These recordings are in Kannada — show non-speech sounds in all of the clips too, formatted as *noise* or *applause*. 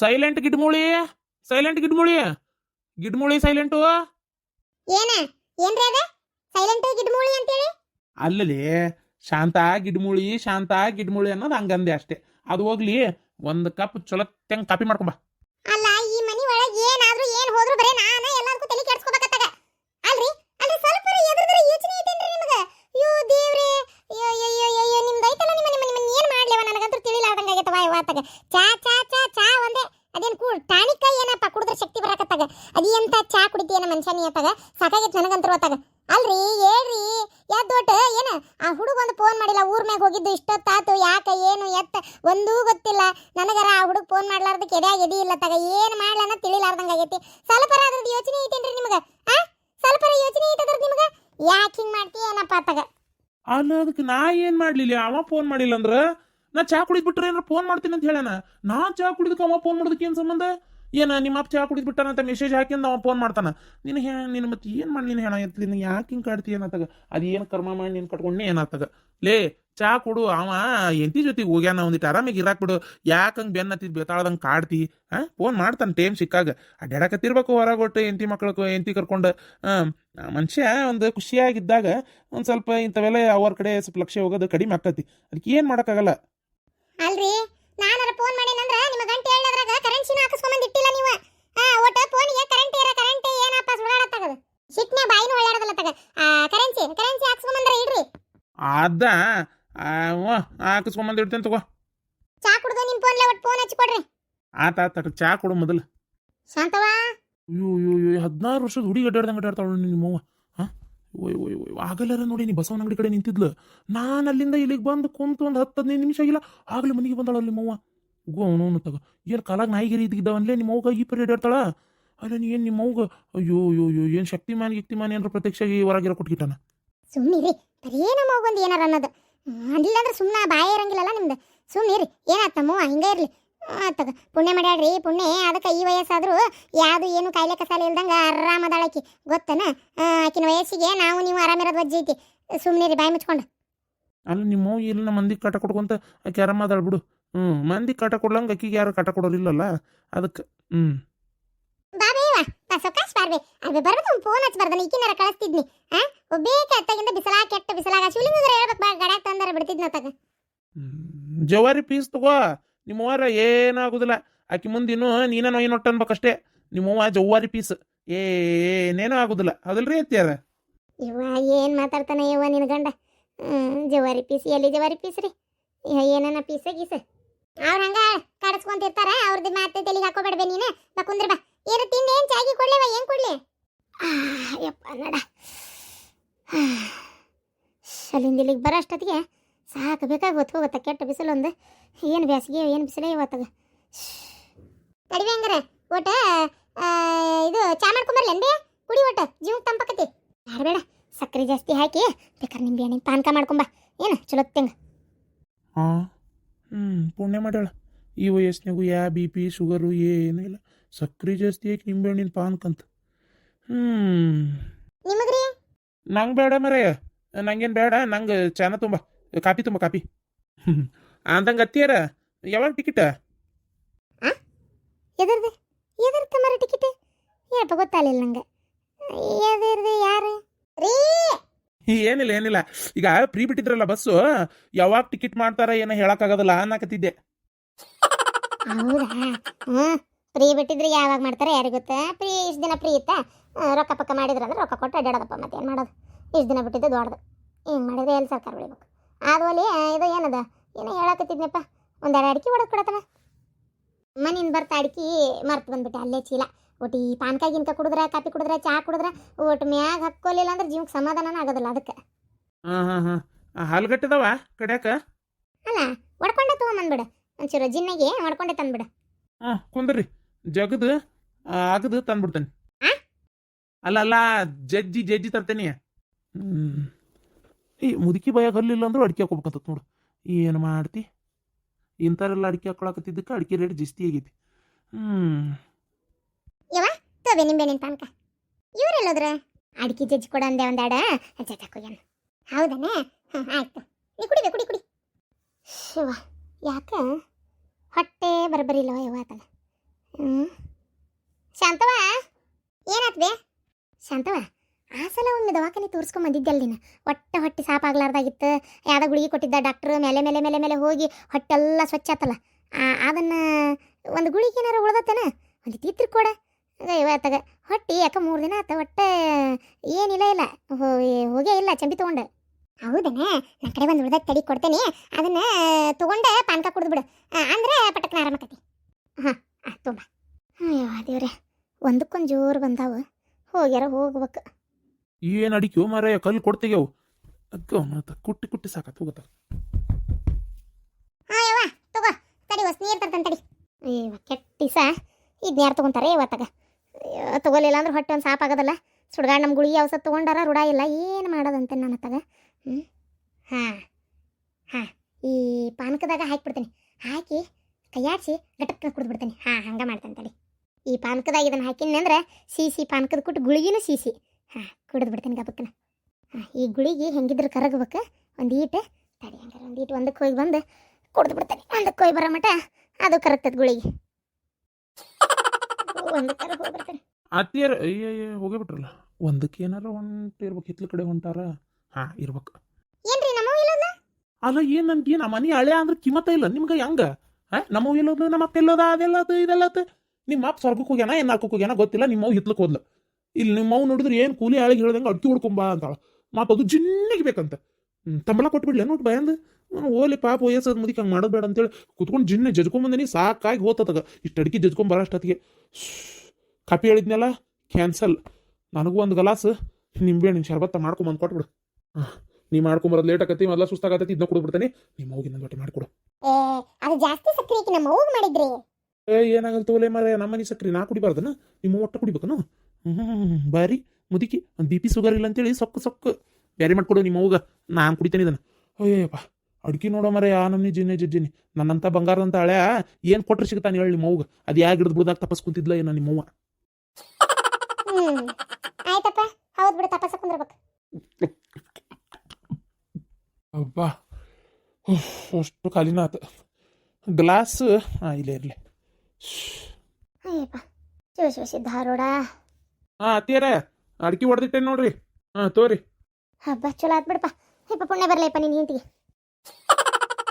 ಸೈಲೆಂಟ್ ಗಿಡ್ಮುಳಿ ಸೈಲೆಂಟ್ ಗಿಡ್ಮುಳಿ ಗಿಡಮೂಳಿ ಸೈಲೆಂಟು ಏನ? ಏನ್ರಿ ಅದ? ಸೈಲೆಂಟ್ ಗಿಡ್ಮೂಳಿ ಅಂತೇಳಿ? ಅಲ್ಲಲ್ಲಿ ಶಾಂತ ಗಿಡಮೂಳಿ ಶಾಂತ ಗಿಡ್ಮುಳಿ ಅನ್ನೋದು ಹಂಗಂದೆ ಅಷ್ಟೇ. ಅದು ಹೋಗ್ಲಿ ಒಂದು ಕಪ್ ಚಲೋ ತೆಂಗ್ ಕಾಪಿ ಮಾಡ್ಕೊಂಬ ಅಲ್ಲ ಈ ಮನಿ ಒಳಗ್ ಏನಾದ್ರೂ ಏನ್ ಹೋದ್ರು ಬರೇ ನಾನ ಎಲ್ಲದಕ್ಕೂ ತಲೆ ಕೆಡ್ಸ್ಕೊಬೇಕತ್ತಾಗ ಅಲ್ರಿ ಅಲ್ರಿ ಸ್ವಲ್ಪ ಎದುರ್ದ್ರ ಯೋಚನೆ ಐತೇನ್ರಿ ನಿಮಗ ಅಯ್ಯೋ ದೇವ್ರೇ ಅಯ್ಯೋ ಅಯ್ಯೋ ಅಯ್ಯೋ ಅಯ್ಯೋ ನಿಮ್ದು ಐತಲ್ಲ ನಿಮ್ಮ ನಿಮ್ಮ ನಿಮ್ಮ ಏನ್ ಮಾಡ್ಲೇವ ನನಗಂತೂ ತಿಳಿಲಾರ್ದಂಗ ಆಗೈತವ ಇವತ್ತಾಗ ಚಾ ಚಾ ಚಾ ಚಾ ಒಂದೇ ಅದೇನ್ ಕೂ ಟಾನಿಕ ಏನಪ್ಪ ಕುಡಿದ್ರೆ ಶಕ್ತಿ ಅದೇಂತ ಚಾ ಕುಡಿತೀಯನ ಮನುಷ್ಯ ನೀ ಅತ್ತಾಗ ಸಾಕಾಗಿತ್ತು ನನಗಂತರ ಹೊತ್ತಾಗ ಅಲ್ರಿ, ಹೇಳ್ರಿ. ಯಾವ್ದೊಟ್ಟು ಏನು? ಆ ಹುಡುಗ ಒಂದು ಫೋನ್ ಮಾಡಿಲ್ಲ, ಊರ್ ಮ್ಯಾಗ ಹೋಗಿದ್ದು ಇಷ್ಟೊತ್ತಾತು ಯಾಕ, ಏನು, ಎತ್ತ? ಒಂದೂ ಗೊತ್ತಿಲ್ಲ. ನನಗರ ಆ ಹುಡುಗ ಫೋನ್ ಮಾಡ್ಲಾರ್ದಕ್ಕೆ ಎದ್ಯಾಗ ಎದಿ ಇಲ್ಲ ತಗ. ಏನು ಮಾಡ್ಲನ್ನ ತಿಳಿಲಾರ್ದಂಗ ಆಗೈತಿ. ಸ್ವಲ್ಪ ಅದ್ರದ್ದು ಯೋಚನೆ ಐತೇನ್ರಿ ನಿಮಗೆ? ಆ? ಸ್ವಲ್ಪರ ಯೋಚನೆ ಐತದ್ರದ್ದು ನಿಮಗ? ಯಾಕೆ ಹಿಂಗ್ ಮಾಡ್ತೀಯ ಏನಪ್ಪ ತಗ? ಅಲ್ಲ ಅದಕ್ಕೆ ನಾ ಏನು ಮಾಡ್ಲಿಲ್ಲ, ಅವ ಫೋನ್ ಮಾಡಿಲ್ಲ ಅಂದ್ರ ನಾ ಚಾ ಕುಡಿದ್ ಬಿಟ್ರೆ ಏನಾರ ಫೋನ್ ಮಾಡ್ತೀನಿ ಅಂತ ಹೇಳಣ ನಾ ಚಾ ಕುಡಿದಕ್ಕೆ ಅವ ಫೋನ್ ಮಾಡೋದಕ್ಕೆ ಏನ್ ಸಂಬಂಧ? ಏನ ನಿಮ್ಮ ಅಪ್ಪ ಚಾ ಕುಡಿದ್ ಬಿಟ್ಟಾನಂತ ಮೆಸೇಜ್ ಹಾಕಿ ಅವ ಫೋನ್ ಮಾಡ್ತಾನೆ. ನಿನ್ನ ಹೇ, ನಿನ್ನ ಮತ್ತೆ ಏನು ಮಾಡಿ ನೀನು ಹೇಳ ಎತ್ಲಿ ಯಾಕೆ ಹಿಂಗೆ ಕಾಡ್ತಿ ಏನತ್ತಾಗ ಅದು ಏನು ಕರ್ಮ ಮಾಡಿ ನೀನು ಕಟ್ಕೊಂಡೆ ಏನಾತಾಗ ಲೇ, ಚಾ ಕೊಡು, ಅವ ಎಂತಿ ಜೊತೆಗೆ ಹೋಗ್ಯಾನ ಒಂದಿಟ್ಟು ಆರಾಮಿಗೆ ಇರಾಕ್ ಬಿಡು. ಯಾಕೆ ಬೆನ್ನ ಬೆನ್ನತ್ತಿ ಬೇತಾಳದಂಗೆ ಕಾಡ್ತಿ? ಹಾಂ ಫೋನ್ ಮಾಡ್ತಾನೆ ಟೈಮ್ ಸಿಕ್ಕಾಗ. ಅಡ್ಡಾಡಕತ್ತಿರ್ಬೇಕು ಹೊರಗೊಟ್ಟು ಎಂತಿ ಮಕ್ಳು ಎಂತಿ ಕರ್ಕೊಂಡು. ಮನುಷ್ಯ ಒಂದು ಖುಷಿಯಾಗಿದ್ದಾಗ ಒಂದು ಸ್ವಲ್ಪ ಇಂಥವೆಲ್ಲ ಅವ್ರ ಕಡೆ ಸ್ವಲ್ಪ ಲಕ್ಷ್ಯ ಹೋಗೋದು ಕಡಿಮೆ ಆಕತಿ ಅದಕ್ಕೆ ಏನು ಮಾಡೋಕ್ಕಾಗಲ್ಲ. ಅಲ್ರಿ ನಾನಾರ ಫೋನ್ ಮಾಡೇನಂದ್ರ ನಿಮ್ಮ ಗಂಟೆ ಹೇಳದ್ರಾಗ ಕರೆನ್ಸಿನ ಹಾಕಿಸ್ಕೊಂಡ್ ಇಟ್ಟಿಲ್ಲ ನೀವು. ಆ ಒಟ್ಟ ಫೋನಿಗೆ ಕರೆಂಟ್ ಇರ ಕರೆಂಟ್ ಏನಪ್ಪ ಸುಡಾಡತ್ತಾಗದು ಸಿಟ್ನೆ ಬಾಯಿನೂ ಹೊಳ್ಯಾಡದಲ್ಲ ತಗ. ಕರೆನ್ಸಿ ಕರೆನ್ಸಿ ಹಾಕ್ಸ್ಕೊಂಬಂದ್ರ ಇಡ್ರಿ. ಅದ ಹಾಕಿಸ್ಕೊಂಬಂದು ಇಡ್ತೇನೆ ತಗೋ. ಚಾ ಕುಡ್ದು ನಿಮ್ ಫೋನ್ಲೆ ಒಟ್ಟು ಫೋನ್ ಹಚ್ಚಿ ಕೊಡ್ರಿ. ಆತ ಆತ ಚಾ ಕೊಡು ಮೊದಲು. ಶಾಂತವಾ? ಅಯ್ಯೋ ಅಯ್ಯೋ ಹದಿನಾರು ವರ್ಷದ ಹುಡುಗಿ ಅಡ್ಡಾಡ್ದಂಗೆ ಅಡ್ಡಾಡ್ತಾಳು ನಿಮ್ಮವ್ವ. ಹಾಂ ಓಯ್ ಓಯ್ ಓಯ್ ಆಗಲ್ಲಾರ ನೋಡಿ ನೀ ಬಸವನ ಅಂಗಡಿ ಕಡೆ ನಿಂತಿದ್ಲು. ನಾನು ಅಲ್ಲಿಂದ ಇಲ್ಲಿಗೆ ಬಂದು ಕುಂತು ಒಂದು ಹತ್ತು ಹದಿನೈದು ನಿಮಿಷ ಆಗಿಲ್ಲ. ಆಗಲೇ ಮನೆಗೆ ಬಂದಾಳ ನಿಮ್ಮವ್ವ ಗೋ ಅವನು ತಗ. ಏನು ಕಾಲಾಗ ನಾಯಿಗಿರಿ ಇದ್ದಿದ್ದವನ್ಲೇ ನಿಮ್ಮ ಅವ್ಗ ಈ ಪರಿ ಅಡ್ಡಾಡ್ತಾಳ ಅಲ್ಲ, ನೀ ಏನು ನಿಮ್ಮ ಅಯ್ಯೋ ಅಯ್ಯೋ ಅಯ್ಯೋ, ಏನು ಶಕ್ತಿಮಾನ್, ಗಿಕ್ತಿಮಾನ್ ಏನಾರ ಪ್ರತ್ಯಕ್ಷ ಹೊರಗಿರೋ ಕೊಟ್ಗಿಟ್ಟಾನ ಸುಮ್ಮನಿರಿ ಬರೀ ನಮ್ಮ ಒಂದು ಏನಾರ ಅನ್ನೋದು. ಅದಿಲ್ಲ ಅಂದ್ರೆ ಸುಮ್ಮನೆ ಬಾಯ ಇರಂಗಿಲ್ಲಲ್ಲ ನಿಮ್ದು. ಸುಮ್ಮನಿರಿ ಏನಾಯ್ತು ನಮ್ಮವ್ವ ಹಿಂಗೆ ಇರಲಿ. ಆತಗ. ಪುಣ್ಯ ಮಾಡ್ಯಾಡ್ರಿ ಪುಣ್ಯ. ಅದಕ್ಕೆ ಈ ವಯಸ್ಸಾದರೂ ಯಾವುದು ಏನು ಕಾಯಿಲೆ ಕಸಾಲೆ ಇಲ್ದಂಗೆ ಆರಾಮದಾಳಕಿ ಗೊತ್ತನ? ಆ, ಆಕಿನ ವಯಸ್ಸಿಗೆ ನಾವು ನೀವು ಆರಾಮಿರೋದು ವಜ್ಜಿ ಐತಿ. ಸುಮ್ಮನೆ ರೀ ಬಾಯಿ ಮುಚ್ಕೊಂಡು. ಅಲ್ಲ ನಿಮ್ಮ ಇಲ್ಲಿ ಮಂದಿಗೆ ಕಾಟ ಕೊಡ್ಕೊಂತ ಆಕೆ ಆರಾಮದಾಳ ಬಿಡು. ಹ್ಞೂ ಮಂದಿ ಕಾಟ ಕೊಡ್ಲಂಗೆ ಆಕಿಗೆ ಯಾರು ಕಾಟ ಕೊಡೋರಿಲ್ಲಲ್ಲ? ಅದಕ್ಕೆ ಹ್ಞೂ. ಸೊಕಾಶ್ ಬಾರ್ಬೆ ಅರ್ಬೆ ಬರ್ಬೇಕು ಫೋನ್ ಹಚ್ಬಾರ್ದನ ಈಕಿನಾರ ಕಳಿಸ್ತಿದ್ನಿ. ಆ ಒಬ್ಬೇಕ ಅತ್ತಾಗಿಂದ ಬಿಸಲಾಗ ಕೆಟ್ಟ ಬಿಸಲಾಗ ಶಿವಲಿಂಗರ ಹೇಳ್ಬೇಕು ಬಾ ಗಡ್ಯಾಗ ತಂದಾರ ಬಿಡ್ತಿದ್ನ ತಗ. ಜವಾರಿ ಪೀಸ್ ತಗೋ. ನಿಮ್ಮವ್ವಾರ ಏನಾಗುದಿಲ್ಲ. ಆಕಿ ಇನ್ನೂ, ನೀನ ಏನು ನೊಟ್ಟ ಅನ್ಬೇಕಷ್ಟೇ ನಿಮ್ಮವ್ವ ಜವ್ವಾರಿ ಪೀಸ್. ಏನೇನೂ ಆಗುದಿಲ್ಲ. ಅದಲ್ರಿ ಅತ್ಯಾರ ಇವ ಏನ್ ಮಾತಾಡ್ತಾನೆ ಯವ್ವ ನಿನ್ ಗಂಡ? ಜವಾರಿ ಪೀಸ್. ಎಲ್ಲಿ ಜವಾರಿ ಪೀಸ್ ರೀ? ಏನನ ಪೀಸ ಗೀಸ? ಅವ್ರ ಹಂಗ ಕಡಸ್ಕೊಂತಿರ್ತಾರ? ಅವ್ರದ್ದು ಮಾತು ತಲೆಗೆ ಹಾಕೋಬೇಡ್ಬೆ ನೀನು? ಬಾ ಕುಂದ್ರ ಬಾ. ಏನು ತಿಂಡಿ, ಏನ್ ಚಾಗಿ ಕೊಡ್ಲೇವ? ಏನು ಕೊಡ್ಲಿ? ಯಪ್ಪ, ನಡ. ಅಲ್ಲಿಂದ ಇಲ್ಲಿಗೆ ಬರೋ ಅಷ್ಟೊತ್ತಿಗೆ ಸಾಕು ಬೇಕಾಗಿ ಹೊತ್ಕೋಗತ್ತ ಕೆಟ್ಟ ಬಿಸಿಲೊಂದು ಏನು ಬೇಸಿಗೆ ಏನು ಬಿಸಿಲೇ ಇವತ್ತಾಗ ತಡಿವೆ ಹಂಗಾರೆ ಒಟ್ಟ ಇದು ಚಾ ಮಾಡ್ಕೊಂಬರ್ಲೇನ್ಬೇ ಕುಡಿ ಒಟ್ಟ ಜೀವ ತಂಪಕತಿ. ಯಾರು ಬೇಡ ಸಕ್ಕರೆ ಜಾಸ್ತಿ ಹಾಕಿ ಬೇಕಾದ್ರೆ ನಿಂಬೆ ಹಣ್ಣಿನ ಪಾನಕ ಮಾಡ್ಕೊಂಬ. ಏನು ಚಲೋ ತಿಂಗ ಹಾಂ ಹ್ಞೂ ಪುಣ್ಯ ಮಾಡ್ಯಾಳ. ಈ ವಯಸ್ಸಿನಾಗೂ ಯಾ ಬಿ ಪಿ ಶುಗರು ಏನೂ ಇಲ್ಲ. ಸಕ್ಕರೆ ಜಾಸ್ತಿ ಹಾಕಿ ನಿಂಬೆಹಣ್ಣಿನ ಪಾನ್ಕಂತ ಹ್ಞೂ ನಿಮಗ್ರಿ? ನಂಗೆ ಬೇಡ ಮರೆಯ. ನಂಗೇನು ಬೇಡ ನಂಗೆ ಚಾನ ತುಂಬ. ಕಾಪಿ ತುಂಬ ಕಾಪಿ. ಅಂದಂಗ ಅತ್ತಿಯಾರ ಯಾವಾಗ ಟಿಕೆಟ ಎದರ್ದು? ಎದರ್ ತಮ್ಮ ಟಿಕೆಟ್ ಯಾಪ ಗೊತ್ತಾಗಲಿಲ್ಲ ನಂಗೆ. ಎದರ್ದು ಯಾರು? ರೀ! ಏನಿಲ್ಲ ಏನಿಲ್ಲ. ಈಗ ಫ್ರೀ ಬಿಟ್ಟಿದ್ರಲ್ಲ ಬಸ್ಸು ಯಾವಾಗ ಟಿಕೆಟ್ ಮಾಡ್ತಾರ ಏನೋ ಹೇಳಕ್ಕಾಗೋದಿಲ್ಲ ಅನ್ನಕತ್ತಿದ್ದೆ. ಹೌದಾ? ಹ್ಞೂ ಫ್ರೀ ಬಿಟ್ಟಿದ್ರೆ ಯಾವಾಗ ಮಾಡ್ತಾರೆ ಯಾರಿಗೆ ಗೊತ್ತಾ? ಫ್ರೀ ಇಷ್ಟು ದಿನ ಫ್ರೀ ಇತ್ತಾ? ರೊಕ್ಕ ಪಕ್ಕ ಮಾಡಿದ್ರಂದ್ರೆ ರೊಕ್ಕ ಕೊಟ್ಟು ಅಡ್ಡಾಡೋದಪ್ಪ ಮತ್ತೆ ಏನು ಮಾಡೋದು? ಇಷ್ಟು ದಿನ ಬಿಟ್ಟಿದ್ದು ದೊಡ್ಡದು. ಏನ್ ಮಾಡಿದ್ರೆ ಎಲ್ಲಿ ಸರ್ಕಾರ ಬೆಳಿಬೇಕು? ಆದ್ವಲ್ಲಿ ಇದು ಏನದ? ಏನೋ ಹೇಳಕತ್ತಿದ್ನಪ್ಪ. ಒಂದೆರಡು ಅಡಿಕೆ ಹೊಡೆದು ಕೊಡತ್ತವ ಮನಿನ್ ಬರ್ತಾ ಅಡಿಕೆ ಮರ್ತು ಬಂದ್ಬಿಟ್ಟೆ ಅಲ್ಲೇ ಚೀಲ. ಒಟ್ಟು ಈ ಪಾನ್ಕ ಗಿನ್ಕ ಕುಡಿದ್ರೆ ಕಾಪಿ ಕುಡಿದ್ರೆ ಚಾ ಕುಡಿದ್ರೆ ಒಟ್ಟು ಮ್ಯಾಗ ಹಾಕ್ಕೊಲಿಲ್ಲ ಅಂದ್ರೆ ಜೀವಕ್ಕೆ ಸಮಾಧಾನ ಆಗೋದಿಲ್ಲ ಅದಕ್ಕೆ. ಹಾಂ ಹಾಂ ಹಾಂ. ಹಾಲ್ಗಟ್ಟಿದಾವ ಕಡ್ಯಾಕ? ಅಲ್ಲ ಹೊಡ್ಕೊಂಡೆ ತೊಗೊಂಬಂದ್ಬಿಡು ಒಂಚೂರು ಜಿನ್ನಗೆ ಹೊಡ್ಕೊಂಡೆ ತಂದ್ಬಿಡು. ಹಾಂ ಕುಂದ್ರಿ. ಜಗದು ಆಗದು ತಂದ್ಬಿಡ್ತೇನೆ? ಅಲ್ಲ ಅಲ್ಲ ಜಜ್ಜಿ ಜಜ್ಜಿ ತರ್ತೇನೆ ಹ್ಮ್. ಈ ಮುದುಕಿ ಬಯಾಗ ಹಲ್ಲಿಲ್ಲ ಅಂದ್ರೂ ಅಡಿಕೆ ಹಾಕೋಬೇಕಂತ ನೋಡು. ಏನು ಮಾಡ್ತಿ? ಇಂಥವರೆಲ್ಲ ಅಡಿಕೆ ಹಾಕೊಳಕತ್ತಿದ್ದಕ್ಕೆ ಅಡಿಕೆ ರೇಟ್ ಜಾಸ್ತಿ ಆಗೈತಿ. ಹ್ಮ್. ತೋಬೆ ನಿಂಬೆಹಣ್ಣಿನ ಪಾನಕ ಇವರೆಲ್ಲೋದ್ರ? ಅಡಿಕೆ ಜಜ್ಜಿ ಕೊಡ ಅಂದೆ ಒಂದಾಡ ಜಜ್ಜಾಕೋಗ್ಯಾನ ಹೌದನೇ ಹಾಂ ಆಯ್ತು. ನೀ ಕುಡಿಬೆ ಕುಡಿ ಕುಡಿ. ಶಿವ ಯಾಕ? ಹೊಟ್ಟೆ ಬರಬರಿಲ್ಲವ ಯವ ಆತನ. ಹ್ಞೂ ಶಾಂತವ ಏನಾತ್ ಬೇ? ಆ ಸಲ ಒಮ್ಮೆ ದವಾಖಾನೆ ತೋರಿಸ್ಕೊಂಡ್ ಬಂದಿದ್ದಲ್ಲ ನೀನು ಹೊಟ್ಟೆ ಹೊಟ್ಟೆ ಸಾಪಾಗ್ಲಾರ್ದಾಗಿತ್ತು. ಯಾವುದೋ ಗುಳಿಗೆ ಕೊಟ್ಟಿದ್ದ ಡಾಕ್ಟ್ರು ಮೇಲೆ ಮೇಲೆ ಮೇಲೆ ಮೇಲೆ ಹೋಗಿ ಹೊಟ್ಟೆಲ್ಲ ಸ್ವಚ್ಛ ಆತಲ್ಲ. ಅದನ್ನ ಒಂದು ಗುಳಿಗೆ ಏನಾರು ಉಳ್ದತ್ತನ? ಒಂದು ತೀತ್ರ ಕೊಡ. ಇವತ್ತಾಗ ಹೊಟ್ಟೆ ಯಾಕ ಮೂರು ದಿನ ಆತ. ಹೊಟ್ಟೆ ಏನಿಲ್ಲ ಇಲ್ಲ. ಹೋ- ಹೋಗೇ ಇಲ್ಲ. ಚಂಬಿ ತಗೊಂಡೆ. ಹೌದನೇ? ನನ್ನ ಕಡೆ ಒಂದು ಉಳ್ದ ತಡಿ ಕೊಡ್ತೇನೆ. ಅದನ್ನ ತಗೊಂಡೆ ಪಾನಕ ಕುಡಿದು ಬಿಡು. ಆ, ಅಂದ್ರೆ ಪಟಕ್ನ ಆರಾಮಕತಿ ಹಾಂ ತುಂಬ ಅಯ್ಯೋ ದೇವ್ರೆ. ಒಂದಕ್ಕೊಂದು ಜೋರು ಬಂದಾವ. ಹೋಗ್ಯಾರ ಹೋಗ್ಬೇಕು. ಏನ್ ಅಡಿಕೆ ಮಾರಾಯ, ಕಲ್ಲು ಕೊಡ್ತೀವ್ ಅಕ್ಕ ಕುಟ್ಟಿ ಕುಟ್ಟಿ ಸಾಕತ್, ಹೋಗತ್ತ ತಗೋ, ತಡಿ ಅಯ್ಯೋ ಕೆಟ್ಟಿಸ ಇದನ್ನ ಯಾರು ತಗೊಂತಾರೆ? ಇವತ್ತಾಗ ತಗೊಲಿಲ್ಲ ಅಂದ್ರೆ ಹೊಟ್ಟೆ ಒಂದು ಸಾಪ್ ಆಗೋದಲ್ಲ. ಸುಡ್ಗಾಡ್ ನಮ್ಮ ಗುಳಿಗೆ ಔಷಧ ತೊಗೊಂಡಾರ, ರೂಢ ಇಲ್ಲ. ಏನು ಮಾಡೋದಂತೆ ನನ್ನ ಅತ್ತಾಗ ಹ್ಞೂ ಹಾಂ ಹಾಂ, ಈ ಪಾನಕದಾಗ ಹಾಕಿಬಿಡ್ತೀನಿ. ಹಾಕಿ ಕೈಯಾಡಿಸಿ ಗಟಕ್ನ ಕುಡಿದ್ಬಿಡ್ತೀನಿ. ಹಾಂ, ಹಂಗೆ ಮಾಡ್ತೇನೆ ತಡಿ. ಈ ಪಾನಕದಾಗ ಇದನ್ನು ಹಾಕಿನಿ ಅಂದ್ರೆ ಸಿಸಿ ಪಾನಕದ ಕುಟ್ಟು ಗುಳಿಗಿನೂ ಸಿಸಿ ಹಾಂ ಕುಡಿದು ಬಿಡ್ತೀನಿ ಗಬಕ್ಕನ ಈ ಗುಳಿಗೆ ಹೆಂಗಿದ್ರು ಕರಗಬೇಕು ಒಂದು ಈಟ ತಡಿ ಹಂಗಾರೆ ಒಂದು ಈಟ್ ಒಂದಕ್ಕೆ ಹೋಗಿ ಬಂದು ಕುಡ್ದು ಬಿಡ್ತೇನೆ. ಒಂದಕ್ಕೆ ಹೋಗಿ ಬರೋ ಮಟ ಅದು ಕರಗ್ತದೆ ಗುಳಿಗೆ. ಒಂದಕ್ಕೆ ಹೋಗಿ ಬರ್ತೇನೆ. ಅತ್ತಿಯರ್ ಅಯ್ಯ ಹೋಗೇ ಬಿಟ್ರಲ್ಲ ಒಂದಕ್ಕೆ ಏನಾರ ಹೊಂಟು ಇರ್ಬೇಕು ಹಿತ್ಲ ಕಡೆ ಹೊಂಟಾರ. ಹಾ ಇರ್ಬೇಕು. ಏನ್ರಿ ನಮ್ಮ ಇಲ್ಲದ ಅಲ್ಲ ಏನ್ ನನ್ಗೆ? ನಮ್ಮ ಮನೆ ಹಳೆ ಅಂದ್ರೆ ಕಿಮ್ಮತ್ತ ಇಲ್ಲ ನಿಮ್ಗೆ ಹೆಂಗ? ಹಾ ನಮ್ಮ ಇಲ್ಲದ ನಮ್ಮ ಅಪ್ಪ ಎಲ್ಲದ ಅದೆಲ್ಲದ ಇದೆಲ್ಲ ನಿಮ್ಮ ಅಪ್ಪ ಸ್ವರ್ಗಕ್ಕೆ ಹೋಗ್ಯಾನ ಏನ್ ಹಾಕಕ್ಕೆ ಹೋಗ್ಯಾನ ಗೊತ್ತಿಲ್ಲ ನಿಮ್ಮ ಅವ್ ಹಿತ್ಲಕ್ಕೆ ಹೋದ್ಲ. ಇಲ್ಲಿ ನಿಮ್ಮ ಅವ್ ನೋಡಿದ್ರೆ ಏನು ಕೂಲಿ ಆಳಿಗೆ ಹೇಳ್ದಂಗೆ ಅಡ್ಕಿ ಹೊಡ್ಕೊಂಬಾ ಅಂತಾಳ. ಅದು ಜಿನ್ನಿಗೆ ಬೇಕಂತ. ತಂಬಲ ತಂಬಳ ಕೊಟ್ಬಿಡ್ಲಿ ನೋಟ್ ನಾನು ಓಲಿ ಪಾಪ ವಯಸ್ಸದ ಮುದಿಕ್ ಹಂಗೆ ಮಾಡೋದು ಬೇಡ ಅಂತೇಳಿ ಕುತ್ಕೊಂಡು ಜಿನ್ನೆ ಜಜ್ಕೊಂಬಂದಿನಿ ಸಾಕಾಗಿ ಹೋತತಗ ಇಷ್ಟು ಅಡಿಕೆ ಜಜ್ಕೊಂಡ್ ಬರೋಷ್ಟೊತ್ತಿಗೆ ಕಾಪಿ ಹೇಳಿದ್ನಲ್ಲ ಕ್ಯಾನ್ಸಲ್. ನನಗೂ ಒಂದು ಗಲಾಸ್. ನಿಂಬೆಹಣ್ಣಿನ ಶರ್ಬತ್ತ ಮಾಡ್ಕೊಂಬಂದು ಕೊಟ್ಬಿಡು. ಹಾಂ ನೀ ಮಾಡ್ಕೊಂಬರೋದು ಲೇಟ್ ಆಕತಿ ಮೊದಲ ಸುಸ್ತಾಗತ್ತೈತಿ ಇದನ್ನ ಕೊಡ್ಬಿಡ್ತಾನೆ ನಿಮ್ಮ ಹೋಗಿ ನನ್ನ ಬಟ್ಟೆ ಮಾಡಿಕೊಡು. ಏ ಅದು ಜಾಸ್ತಿ ನಮ್ಮ ಮಾಡಿದ್ರಿ. ಏ ಏನಾಗಲ್ಲ ತೋಲೆ ಮರೆ ನಮ್ಮ ಸಕ್ಕರೆ ಸಕ್ರಿ ನಾ ಕುಡಿಬಾರ್ದನ? ನಿಮ್ಮ ಒಟ್ಟು ಕುಡಿಬೇಕನು? ಹ್ಞೂ ಬಾರಿ. ಮುದುಕಿ ಬಿ ಪಿ ಶುಗರ್ ಇಲ್ಲ ಅಂತೇಳಿ ಸೊಕ್ಕು ಸೊಕ್ಕು ಬೇರೆ ಮಾಡ್ಕೊಡು ನಿಮ್ಮ ಅವ್ಗ. ನಾನು ಕುಡಿತೇನೆ ಇದನ್ನು. ಅಯ್ಯಪ್ಪ ಅಡ್ಕಿ ನೋಡೋ ಮರೆ ಆ ನಮ್ನಿ ಜಿನ್ನೆ ಜಜ್ಜಿನಿ. ನನ್ನಂತ ಬಂಗಾರದಂತ ಹಳೆ ಏನು ಕೊಟ್ರೆ ಸಿಗ್ತಾನೆ ಹೇಳಿ ನಿಮ್ಮ ಅವ್ಗ. ಅದು ಯಾಕೆ ಹಿಡಿದು ಬಿಡ್ದಾಗ ತಪಸ್ ಕುಂತಿದ್ಲ ಏನೋ ನಿಮ್ಮವ್ವ ಆಯ್ತಪ್ಪ. ಹೌದು ಬಿಡು ಕುಂದ್ರಬೇಕು. ಅಬ್ಬಾ. ಅಷ್ಟು ಖಾಲಿನ ಆತ. ಗ್ಲಾಸ್ ಇಲ್ಲೇ ಇರಲಿ. ಅಯ್ಯಪ್ಪ. ಶಿವ ಶಿವ ಸಿದ್ಧಾರೂಢ ಹಾಂ ಅತ್ತಿಯರ ಅಡ್ಕಿ ಹೊಡೆದಿಟ್ಟೆ ನೋಡ್ರಿ. ಹಾಂ ತೋರಿ. ಹಬ್ಬ ಚಲೋ ಆತ್ ಬಿಡಪ್ಪ. ಯಪ್ಪ ಪುಣ್ಯ ಬರ್ಲಪ್ಪ ನಿನ್ ಹಿಂತಿಗೆ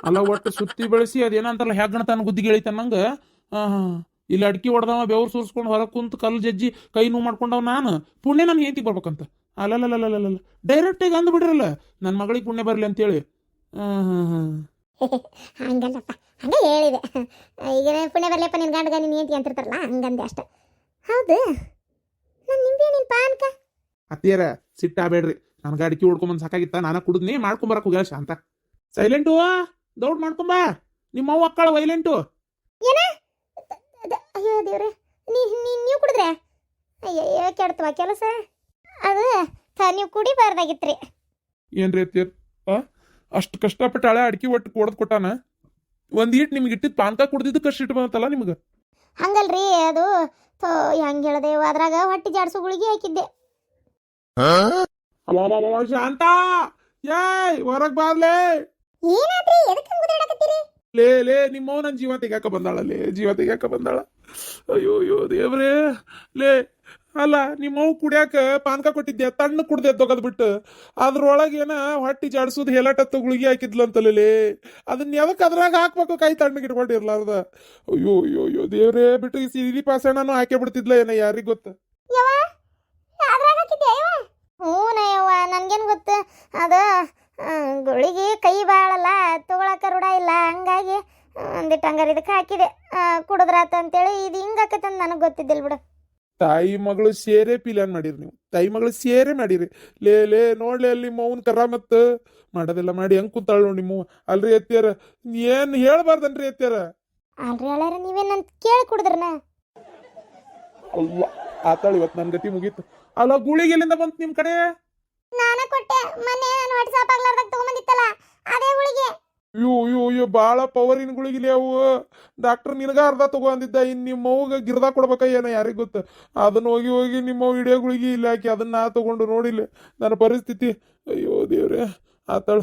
ಅಲ್ಲ ಒಟ್ಟು ಸುತ್ತಿ ಬೆಳೆಸಿ ಅದೇನಂತಾರಲ್ಲ ಹೆಗ್ಗಣ ತನ್ನ ಗುದ್ದಿಗೆ ಎಳಿತಾನ ನಂಗೆ? ಇಲ್ಲಿ ಅಡ್ಕಿ ಹೊಡೆದವ ಬೆವ್ರು ಸುರಿಸ್ಕೊಂಡು ಹೊರಗೆ ಕುಂತು ಕಲ್ಲು ಜಜ್ಜಿ ಕೈ ನೋವು ಮಾಡ್ಕೊಂಡವ ನಾನು. ಪುಣ್ಯ ನನ್ನ ಹೆಂಡತಿ ಬರ್ಬೇಕಂತ. ಅಲ್ಲಲ್ಲಲ್ಲಲ್ಲಲ್ಲ ಡೈರೆಕ್ಟಾಗಿ ಅಂದ್ಬಿಡ್ರಲ್ಲ ನನ್ನ ಮಗಳಿಗೆ ಪುಣ್ಯ ಬರಲಿ ಅಂತೇಳಿ. ಹಾಂ ಹಾಂ ಹಾಂ. ಹಂಗಲ್ಲಪ್ಪ. ಹಂಗೆ ಹೇಳಿದೆ. ಈಗ ಪುಣ್ಯ ಬರ್ಲಪ್ಪ ನಿನ್ ಗಂಡಗ ನಿನ್ ಹೆಂಡತಿ ಅಂತಿರ್ತಾರಲ್ಲ ಹಂಗಂದೆ ಅಷ್ಟೆ. ಹೌದು. ನನ್ನ ನಿಂಬೆ ನಿನ್ ಪಾನ್ಕ. ಅತ್ತಿಯರ ಸಿಟ್ಟಾಬೇಡ್ರಿ ನನಗೆ ಅಡಿಕೆ ಹೊಡ್ಕೊಂಬಂದು ಸಾಕಾಗಿತ್ತ? ನಾನು ಕುಡಿದ್ನಿ ಮಾಡ್ಕೊಂಬರಕ್ಕೆ ಹೋಗ್ಯಾಳ ಶಾಂತ. ಸೈಲೆಂಟು ದೌಡ್ ಮಾಡ್ಕೊಂಬ. ನಿಮ್ಮ ಅವ್ವ ಅಕ್ಕಳ ವೈಲೆಂಟು. ಏನ? ಅಯ್ಯೋ ದೇವ್ರೆ ನೀ ನೀವು ಕುಡಿದ್ರೆ? ಅಯ್ಯಯ್ಯೋ ಕೆಡ್ತವ ಕೆಲಸ? ಅದು ನೀವು ಕುಡಿಬಾರ್ದಾಗಿತ್ರಿ. ಏನ್ರಿ ಅತ್ತಿಯರ್? ಅಷ್ಟು ಕಷ್ಟಪಟ್ಟು ಹಳೆ ಅಡಿಕೆ ಒಟ್ಟು ಕೊಡದ್ ಕೊಟ್ಟಾನ? ಒಂದ್ ಈಟ್ ನಿಮ್ಗೆ ಇಟ್ಟಿದ್ ಪಾನ್ಕ ಕುಡ್ದಿದ್ದು ಕಷ್ಟ ಇಟ್ಟು ಬಂತಲ್ಲ ನಿಮ್ಗೆ? ಹಂಗಲ್ರಿ ಅದು ಥೋ ಹೆಂಗ್ ಹೇಳದೆ ಅದ್ರಾಗ ಹೊಟ್ಟಿ ಜಾಡ್ಸು ಗುಳಿಗೆ ಹಾಕಿದ್ದೆ. ಅಬ್ಬಬ್ಬಬ್ಬ, ಶಾಂತ! ಏಯ್ ಹೊರಗ್ ಬಾರ್ಲೆ ಏನಾದ್ರಿ ಎದಕ್ಕೆ ಲೇ ಲೇ ನಿಮ್ಮವ್ ನನ್ ಜೀವ ತೆಗ್ಯಾಕ ಬಂದಾಳ ಲೇ ಜೀವ ತೆಗ್ಯಾಕ ಬಂದಾಳ. ಅಯ್ಯೋ ಅಯ್ಯೋ ದೇವ್ರೇ! ಲೇ ಅಲ್ಲ ನಿಮ್ಮ ಅವು ಕುಡಿಯಾಕ ಪಾನಕ ಕೊಟ್ಟಿದ್ದೆ ತಣ್ಣ ಕುಡ್ದೆ ತೊಗದ್ ಬಿಟ್ಟು. ಅದ್ರೊಳಗೇನ ಹೊಟ್ಟಿ ಜಾಡ್ಸೋದು ಹೇಲಾಟತ್ತು ಗುಳಿಗೆ ಹಾಕಿದ್ಲಂತಲ್ಲ ಲೇ ಅದನ್ನ ಯಾವಕ್ಕೆ ಅದ್ರಾಗ ಹಾಕ್ಬೇಕು ಕೈ ತಣ್ಣಗೆ ಇಟ್ಕೊಂಡಿರ್ಲಾರ್ದ? ಅಯ್ಯೋ ಅಯ್ಯೋ ಅಯ್ಯೋ, ದೇವ್ರೇ, ಬಿಟ್ಟು ಈ ಸಿರಿ ಪಾಸಣ್ಣನು ಹಾಕಿ ಬಿಡ್ತಿದ್ಲ ಏನ ಯಾರಿಗ್ ಗೊತ್ತ? ಯವ್ವ, ಅದ್ರಾಗ ಹಾಕಿದ್ದೆ ಯವ್ವ. ಹ್ಞೂ ಯವ್ವ, ನನ್ಗೇನು ಗೊತ್ತು? ಅದು ಗುಳಿಗೆ ಕೈ ಬಾಳಲ್ಲ, ತಗೊಳಕ ರೂಢ ಇಲ್ಲ, ಹಂಗಾಗಿ ಒಂದಿಟ್ಟು ಹಂಗಾರೆ ಇದಕ್ಕೆ ಹಾಕಿದೆ. ಕುಡದ್ರಾತ ಅಂತೇಳಿ, ಇದು ಹಿಂಗೆ ಆಕತ್ತಂತ ನನಗೆ ಗೊತ್ತಿದ್ದಿಲ್ಲ ಬಿಡು. ತಾಯಿ ಮಗಳು ಸೇರೆ ಪಿಲಾನ್ ಮಾಡಿರಿ ನೀವು. ತಾಯಿ ಮಗಳು ಸೇರೆ ಮಾಡಿರಿ. ಲೇ ಲೇ ನೋಡ್ಲಿ ಅಲ್ಲಿ ಮೌನ್ ಕರ ಮತ್ತು ಮಾಡೋದೆಲ್ಲ ಮಾಡಿ ಹೆಂಗ್ ಕುಂತಾಳ ನೋಡಿ ನಿಮ್ಮ ಅಲ್ರಿ ಎತ್ಯಾರ ಏನ್ ಹೇಳ್ಬಾರ್ದನ್ರಿ ಎತ್ಯಾರ ಅಲ್ರಿ ಅಳ್ಯಾರ ನೀವೇನಂತ ಕೇಳಿ ಕುಡಿದ್ರನ? ಅಲ್ಲ ಆತಾಳ ಇವತ್ತು ನನ್ ಗತಿ ಮುಗೀತು. ಅಲ್ಲ ಗುಳಿಗೆ ಎಲ್ಲಿಂದ ಬಂತು ನಿಮ್ ಕಡೆ? ನಾನು ಕೊಟ್ಟೆ. ಮೊನ್ನೆ ನಾನು ವಾಟ್ಸಾಪ್ ಆಗ್ಲಾರ್ದಾಗ ತಗೊಂಬಂದಿತ್ತಲ್ಲ ಅದೇ ಗುಳಿಗೆ. ಅಯ್ಯೋ ಅಯ್ಯೋ ಅಯ್ಯೋ ಭಾಳ ಪವರಿನ ಗುಳಿಗಿಲಿ ಅವು. ಡಾಕ್ಟರ್ ನಿನಗ ಅರ್ಧ ತಗೋ ಅಂದಿದ್ದ, ಇನ್ ನಿಮ್ಮ ಅವ್ಗ ಗಿರ್ದ ಕೊಡ್ಬೇಕ ಏನೋ ಯಾರಿಗೆ ಗೊತ್ತ? ಅದನ್ನ ಹೋಗಿ ಹೋಗಿ ನಿಮ್ಮ ಹಿಡಿಯೋ ಗುಳಿಗೆ ಇಲ್ಲ ಹಾಕಿ, ಅದನ್ನ ನಾ ತಗೊಂಡು ನೋಡಿಲ್ಲ ನನ್ನ ಪರಿಸ್ಥಿತಿ. ಅಯ್ಯೋ ದೇವ್ರೆ, ಆತಾಳ,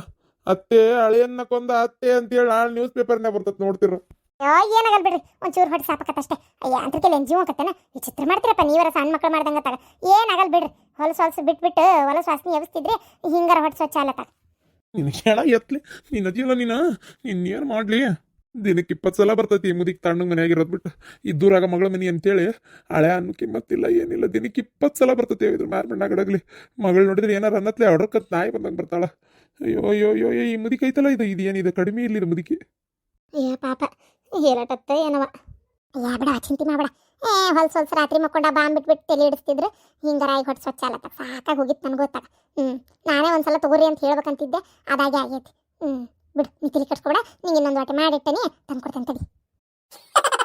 ಅತ್ತೆ, ಹಳೆಯನ್ನ ಕೊಂದ ಅತ್ತೆ ಅಂತೇಳಿ ನಾಳೆ ನ್ಯೂಸ್ ಪೇಪರ್ನೇ ಬರ್ತೈತೆ ನೋಡ್ತಿರು. ಅಯ್ಯೋ ಏನಾಗಲ್ಲ ಬಿಡ್ರಿ? ಒಂಚೂರು ಹೊಟ್ಟೆ ಸಾಪಕತ್ತಷ್ಟೇ ಅಯ್ಯ ಅಂತರ್ಕೆಲ್ಲ ಜೀವ ಈ ಚಿತ್ರ ಮಾಡ್ತೀರಪ್ಪ ನೀವರ ಸಣ್ಣ ಮಕ್ಳು ಮಾಡ್ದಂಗ ತಗ ಏನಾಗಲ್ಲ ಬಿಡ್ರಿ? ಹೊಲಸು ಹೊಲಸು ಬಿಟ್ಬಿಟ್ಟು ಹೊಲಸು ವಾಸನೆ ಎಬ್ಸ್ತಿದ್ರೆ ಹಿಂಗಾರ ಹೊಟ್ಟೆ ಸ್ವಚ್ಛ ಆಲತ್ತ ನಿನ್ ಹೇಳ ಎತ್ಲಿ. ನೀನು ಅದಿಯಲ್ಲ ನೀನ, ನಿನ್ ಮಾಡಲಿ? ದಿನಕ್ಕೆ ಇಪ್ಪತ್ತು ಸಲ ಬರ್ತೈತಿ ಮುದಿಗೆ ತಣ್ಣಗೆ ಮನೆಯಾಗಿರೋದು ಬಿಟ್ಟು. ಇದ್ದೂರಾಗ ಮಗಳ ಮನೆ ಅಂತೇಳಿ ಹಳೆ ಅನ್ನ ಕಿಮ್ಮತ್ತಿಲ್ಲ, ಏನಿಲ್ಲ. ದಿನಕ್ಕೆ ಇಪ್ಪತ್ತು ಸಲ ಬರ್ತೈತಿ ಇದ್ರ ಮ್ಯಾರ ಗಡಗ್ಲಿ ಮಗಳು ನೋಡಿದ್ರೆ ಏನಾರ ಅನ್ನತ್ಲೆ ಹೊಡ್ಕತ್ ನಾಯಿ ಬಂದಂಗೆ ಬರ್ತಾಳ. ಅಯ್ಯೋ ಅಯ್ಯೋ ಅಯ್ಯೋ ಈ ಮುದಿಕ್ ಐತಲ್ಲ ಇದು ಇದು ಏನಿದೆ? ಕಡಿಮೆ ಇಲ್ಲ ಇದು ಮುದಿಕಿ. ಏ, ಪಾಪ. ಹೇಳಟತ್ತ ಏನವ? ಯಾ ಬಿಡ, ಚಿಂತೆ ಮಾಡ್ಬೇಡ. ಏ, ಹೊಲ್ಸ್ ಹೊಲ್ಸ್ ರಾತ್ರಿ ಮಕ್ಕೊಂಡ ಬಾಂಬ್ ಬಿಟ್ಬಿಟ್ಟು ತಲೆ ಹಿಡಿಸ್ತಿದ್ರು. ಹಿಂಗಾರ ರಾಯಿ ಹೊಟ್ಟೆ ಸ್ವಚ್ಛ ಆಲತ್ತ ಸಾಕಾಗಿ ಹೋಗಿತ್ತು ನನಗೆ ಗೊತ್ತಾಗ. ಹ್ಞೂ ನಾನೇ ಒಂದ್ಸಲ ತಗೋರಿ ಅಂತ ಹೇಳ್ಬೇಕಂತಿದ್ದೆ. ಅದಾಗೆ ಆಗೈತಿ. ಹ್ಞೂ ಬಿಡು, ನೀ ತಲೆ ಕಟ್ಸ್ಕೊಬೇಡ ನಿಂಗೆ ಇನ್ನೊಂದು ವಾಟೆ ಮಾಡಿಟ್ಟನಿ, ತಂದ್ಕೊಡ್ತೇನೆ ತಡಿ. *laughs*